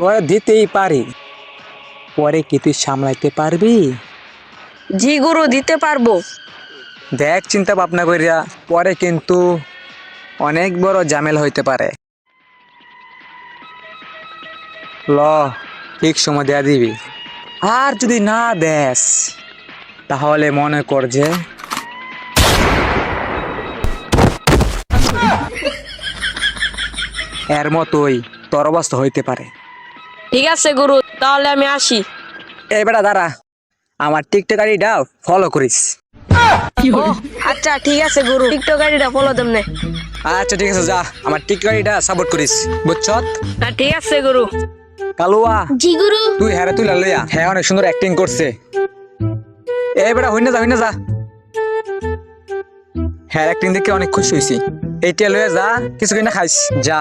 তোরা দিতেই পারি। পরে কি তুই সামলাইতে পারবি? জি গুরু দিতে পারব। দেখ চিন্তা ভাবনা করিয়া পরে কিন্তু অনেক বড় ঝামেল হইতে পারে। ল ঠিক সময় দেয়া দিবি। আর যদি না দেস তাহলে মনে কর যে এর মতোই তোর অবস্থা হইতে পারে। ঠিক আছে গুরু তাহলে আমি আসি। এই বেটা দাঁড়া। আমার টিকটকারিটা ফলো করিস। ও আচ্ছা ঠিক আছে গুরু। টিকটক গাড়িটা ফলো দেমনে আচ্ছা ঠিক আছে যা। আমার টিকটকারিটা সাপোর্ট করিস বুঝছত না ঠিক আছে গুরু। কালুয়া জি গুরু। তুই হ্যাঁ তুই লইয়া। হ্যাঁ অনেক সুন্দর অ্যাক্টিং করছে। এই বেটা হইনা যা হইনা যা। হ্যাঁ অ্যাক্টিং দেখে অনেক খুশি হয়েছি এইটা লইয়া যা কিছু কিনা খাইস যা।